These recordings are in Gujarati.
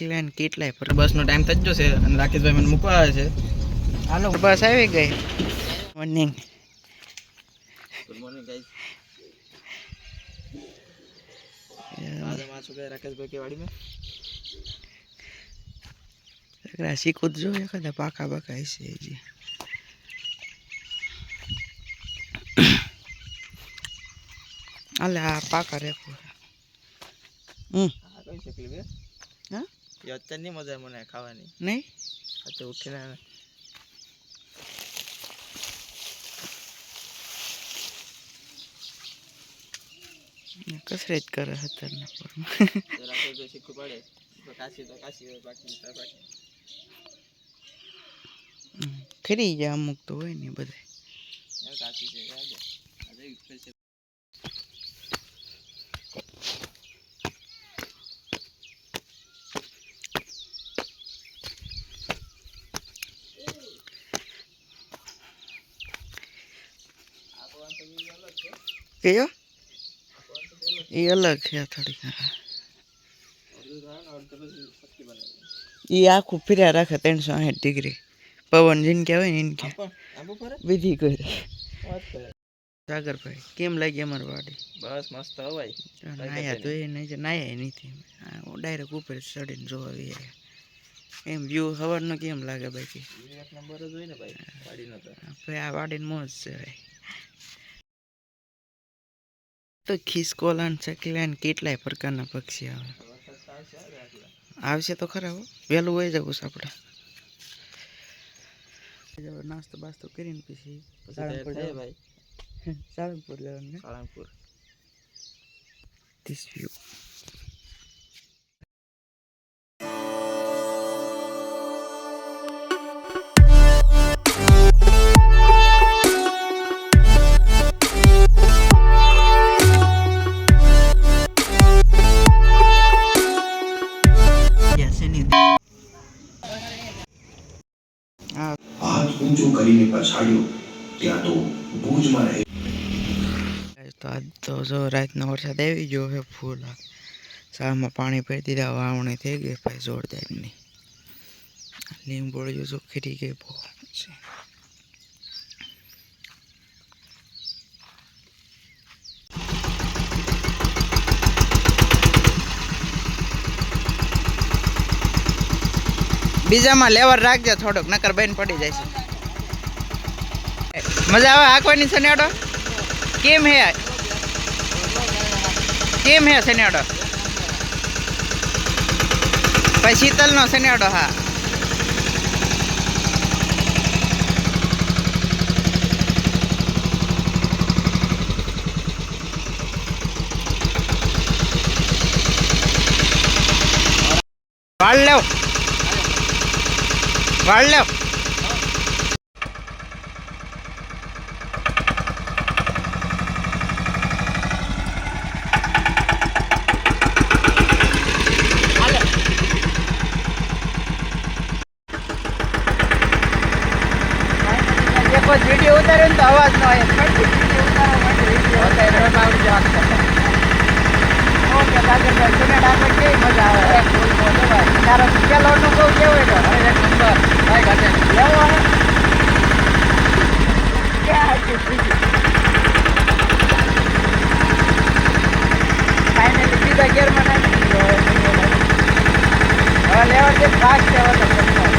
સાયકલ ને કેટલાય પર? બસનો ટાઈમ થઈ જ જશે અને રાકેશભાઈ મને મૂકવા આવે છે. હાલો બસ આવી ગઈ. Morning good morning guys Rakeshbhai કે વાડીમાં? છોકરા શીખવું જ જોઈએ કદાચ પાકા પાકા હશે હજી. અલે આ પાકા રેખું. હમ. હા કઈ શકલી બે હા? એ અત્યારે નહીં મજા મને ખાવાની. નહીં? અત્યારે ઉઠીને કસરત કરે અત્યારના પર શીખવું પડે. કાશી તો કાશી હોય બાકી બાકી. ખરી ગયા અમુક તો હોય ને બધા કાશી છે. કયો? એ અલગ છે થોડીક. એ આખું ફર્યા રાખે ત્રણસો સાઠ ડિગ્રી. પવન જીન કહેવાય ને એને કે વિધિ કરે. સાગરભાઈ કેમ લાગી અમારી વાડી? બસ મસ્ત હો નાયા તો એ નહીં નાયા નથી. ડાયરેક્ટ ઉપર ચડીને જોવા આવી એમ વ્યૂ સવારનો કેમ લાગે બાકી? એક નંબર જ હોય ને ભાઈ વાડીનો તો. ભાઈ આ વાડીનો મોજ છે ભાઈ. તો ખિસકોલાન ચકલાન કેટલાય પ્રકારના પક્ષી આવે. આવશે તો ખરા હો. વહેલું હોય જવું છે આપણે નાસ્તો બાસ્તો કરીને પછી સાળંગપુર જવાનું. સાળંગપુર. This view. હાથ ઊંચો કરીને પછાડ્યો. ત્યાં તો ભુજમાં રહે તો આજ તો જો રાતનો વરસાદ આવી ગયો છે ફૂલ. સારમાં પાણી ભરી દીધા, વાવણી થઈ ગઈ ભાઈ જોરદારની. લીંબોળીઓ જો ખરી ગઈ, બહુ બીજામાં લેવર રાખજે થોડોક, નકર બહેન પડી જાય છે. મજા આવે હાંકવાની સનેડો કેમ હે? કેમ હે સનેડો પછી શીતલનો સનેડો હા વાળ લેવ વાળ જ વીડિયો ઉતાર્યો ને તો અવાજ નો આવે વીડિયો ઉતારવા માટે વીડિયો ઉતાર્યો આવડી વાત તારો પેલો અનુભવ કેવો અરે એક નંબર ભાઈ ઘટે લેવો હે ક્યાં હતી બીજી ફાઇનલી બીજા ગેરમાં નાખી દીધો હવે હવે લેવા દે ભાગ છે હવે તો સમજાય.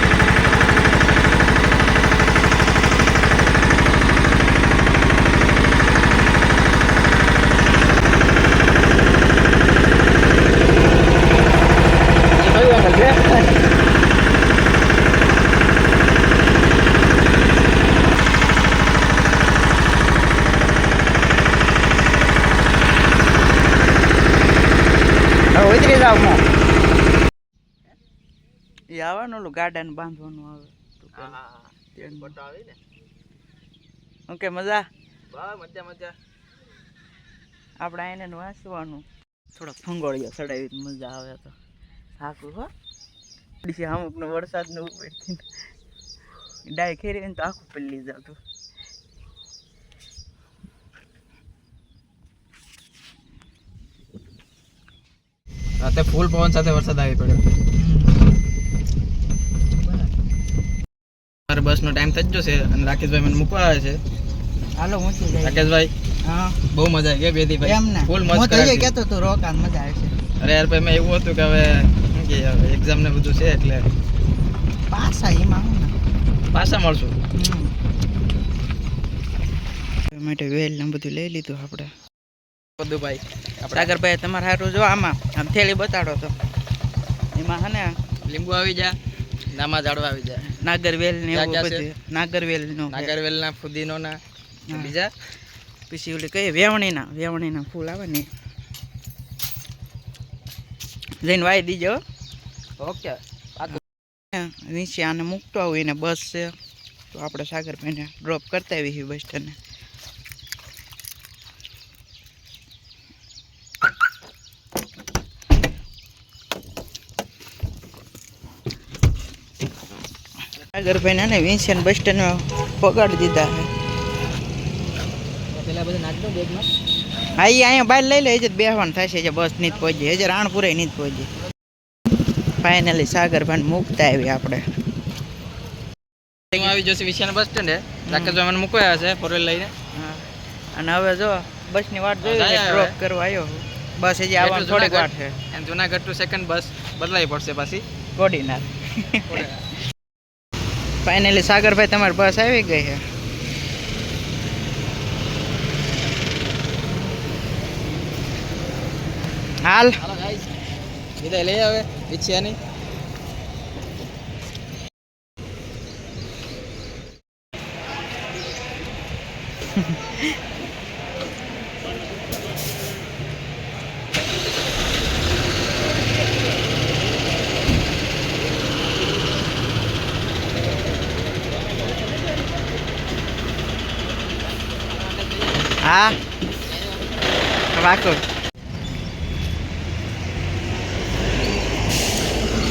કયું આગળ છે હવે ઉતરી જાવ મો એ આવવાનું ઓલું ગાર્ડન બાંધવાનું આવે. ઓકે મજા? મજા મજા. આપણે એને વાંચવાનું. થોડોક ફંગોળીઓ ચડાવી મજા આવે તો. સાકું હો. પછી અમુકનો વરસાદનો ઉપરથી. ડાય ખેરી તો આખું પલ્લી જતું. રાતે ફૂલ પવન સાથે વરસાદ આવી પડ્યો. બસનો ટાઈમ થઈ જશે અને રાકેશભાઈ મને મૂકવા આવે છે. હાલો મૂકી જાય રાકેશભાઈ હા. બહુ મજા આવી ગઈ બેદી એમ ને? ફૂલ મજા આવી ગઈ કેતો તો રોકાન મજા આવે છે અરે યાર ભાઈ મેં એવું હતું કે હવે શું કે હવે એક્ઝામ ને બધું છે એટલે. પાછા એમાં હું ને? પાછા મળશું. માટે વેલ ને બધું લઈ લીધું આપણે. બધું ભાઈ. આપણે સાગરભાઈ તમારે સારું જો આમાં. આમ થેલી બતાડો તો. એમાં હે ને લીંબુ આવી જા. નામા ઝાડવા આવી જાય. નાગરવેલ ને એવું? બધું. નાગરવેલ નો નાગરવેલના ફુદીનો ના બીજા? પછી ઓલી કઈ વેવણીના વેવણીના ફૂલ આવે ને. જઈને વાઈ દીજો ઓકે. નીચે આને મૂકતો આવું એને બસ છે. તો આપણે સાગરભાઈને ડ્રોપ કરતા આવી બસ સ્ટેન્ડે. સાગરભાઈને ને વિન્સેન બસ સ્ટેન્ડમાં પગાડી દીધા છે. હા એ અહીંયા બહાર લઈ લે બેહવાનું થશે જે બસ નહીં જ પહોંચી હજી રાણપુરે નહીં જ પહોંચી ફાઇનલી સાગરભાઈ મૂકતા આવી આપણે. આવી જશે વિશાલ બસ સ્ટેન્ડ. રાકેશભાઈ મને મૂકવા આવ્યા છે ફોરવેલ લઈને. અને હવે જો બસની વાટ જોઈ ડ્રોપ કરવા આવ્યો બસ હજી આવવાનું થોડીક વાર જુનાગઢ. છે. જુનાગઢ ટુ સેકન્ડ બસ બદલાવી પડશે પાછી. કોડીનાર. ફાઇનલી સાગરભાઈ તમારી બસ આવી ગઈ છે. હાલ. વિદાય લઈ આવે. ઈચ્છ્યા નહીં. હા?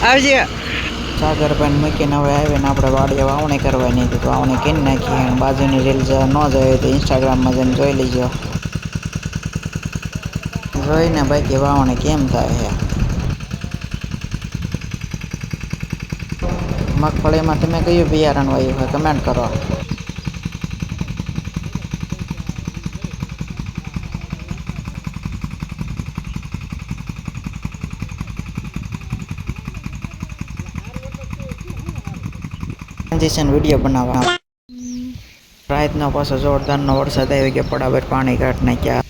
આવજે. પણ મૂકીને હવે આવીને આપણે વાડીએ વાવણી કરવાની હતી, તો વાવણી કરી નાખીએ બાજુની રીલ ન જોઈએ તો ઇન્સ્ટાગ્રામમાં જઈને જોઈ લેજો. જોઈને બાકી વાવણી કેમ થાય છે? મગફળીમાં તમે કયું બિયારણ વાવ્યું હોય કમેન્ટ કરો. ટ્રાન્ઝિશન વીડિયો બનાવવા પ્રયત્નો પાછો જોરદારનો વરસાદ આવી ગયો પડાબર પાણી કાઢ નાખ્યા.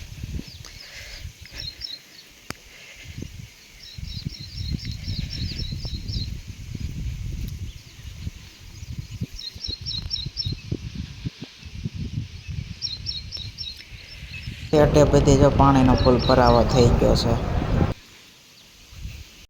એટલે બધી જો પાણીનો ફૂલ ભરાવો થઈ ગયો છે.